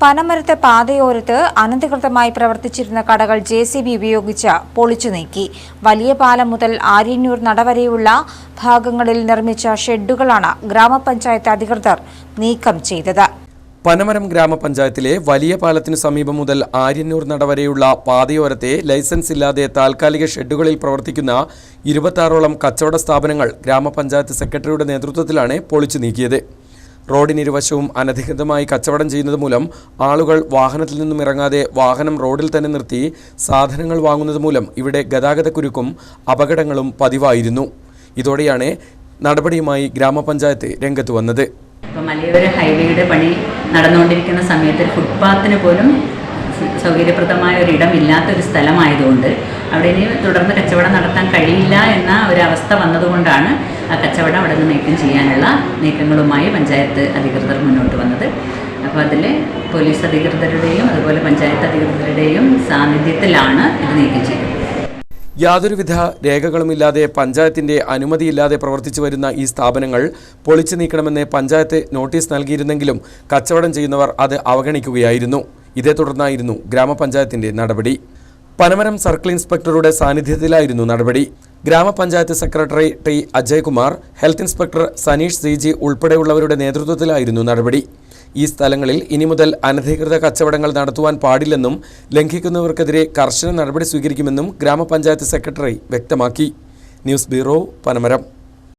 പനമരത്തെ പാതയോരത്ത് അനധികൃതമായി പ്രവർത്തിച്ചിരുന്ന കടകൾ ജെ സി ബി ഉപയോഗിച്ച് പൊളിച്ചു നീക്കി. വലിയ പാലം മുതൽ ആര്യന്നൂർ നടവരെയുള്ള ഭാഗങ്ങളിൽ നിർമ്മിച്ച ഷെഡുകളാണ് ഗ്രാമപഞ്ചായത്ത് അധികൃതർ നീക്കം ചെയ്തത്. പനമരം ഗ്രാമപഞ്ചായത്തിലെ വലിയ പാലത്തിനു സമീപം മുതൽ ആര്യന്നൂർ നടവരെയുള്ള പാതയോരത്തെ ലൈസൻസ് ഇല്ലാതെ താൽക്കാലിക ഷെഡുകളിൽ പ്രവർത്തിക്കുന്ന ഇരുപത്താറോളം കച്ചവട സ്ഥാപനങ്ങൾ ഗ്രാമപഞ്ചായത്ത് സെക്രട്ടറിയുടെ നേതൃത്വത്തിലാണ് പൊളിച്ചു നീക്കിയത്. റോഡിനിരുവശവും അനധികൃതമായി കച്ചവടം ചെയ്യുന്നത് മൂലം ആളുകൾ വാഹനത്തിൽ നിന്നും ഇറങ്ങാതെ വാഹനം റോഡിൽ തന്നെ നിർത്തി സാധനങ്ങൾ വാങ്ങുന്നത് മൂലം ഇവിടെ ഗതാഗതക്കുരുക്കും അപകടങ്ങളും പതിവായിരുന്നു. ഇതോടെയാണ് നടപടിയുമായി ഗ്രാമപഞ്ചായത്ത് രംഗത്ത് വന്നത്. മലയോര ഹൈവേയുടെ പണി നടന്നുകൊണ്ടിരിക്കുന്ന സമയത്ത് ഫുട്പാത്തിന് പോലും സൗകര്യപ്രദമായ ഒരു ഇടമില്ലാത്ത ഒരു സ്ഥലമായതുകൊണ്ട് അവിടെ ഇനി തുടർന്ന് കച്ചവടം നടത്താൻ കഴിയില്ല എന്ന ഒരവസ്ഥ വന്നതുകൊണ്ടാണ് ആ കച്ചവടം അവിടെ നിന്ന് നീക്കം ചെയ്യാനുള്ള നീക്കങ്ങളുമായി പഞ്ചായത്ത് അധികൃതർ മുന്നോട്ട് വന്നത്. അപ്പോൾ അതിൽ പോലീസ് അധികൃതരുടെയും അതുപോലെ പഞ്ചായത്ത് അധികൃതരുടെയും സാന്നിധ്യത്തിലാണ് ഇത് നീക്കം ചെയ്തത്. യാതൊരുവിധ രേഖകളുമില്ലാതെ പഞ്ചായത്തിന്റെ അനുമതിയില്ലാതെ പ്രവർത്തിച്ചു വരുന്ന ഈ സ്ഥാപനങ്ങൾ പൊളിച്ചു നീക്കണമെന്ന് പഞ്ചായത്ത് നോട്ടീസ് നൽകിയിരുന്നെങ്കിലും കച്ചവടം ചെയ്യുന്നവർ അത് അവഗണിക്കുകയായിരുന്നു. ഇതേ തുടർന്നായിരുന്നു ഗ്രാമപഞ്ചായത്തിന്റെ നടപടി. പനമരം സർക്കിൾ ഇൻസ്പെക്ടറുടെ സാന്നിധ്യത്തിലായിരുന്നു നടപടി. ഗ്രാമപഞ്ചായത്ത് secretary T. Ajaykumar health inspector Saneesh Siji ഉൾപ്പെടെയുള്ളവരുടെ നേതൃത്വത്തിലായിരുന്നു നടപടി. ഈ സ്ഥലങ്ങളിൽ ഇനി മുതൽ അനധികൃത കച്ചവടങ്ങൾ നടത്തുവാൻ പാടില്ലെന്നും ലംഘിക്കുന്നവർക്കെതിരെ കർശന നടപടി സ്വീകരിക്കുമെന്നും ഗ്രാമപഞ്ചായത്ത് സെക്രട്ടറി വ്യക്തമാക്കി. News bureau Panamaram.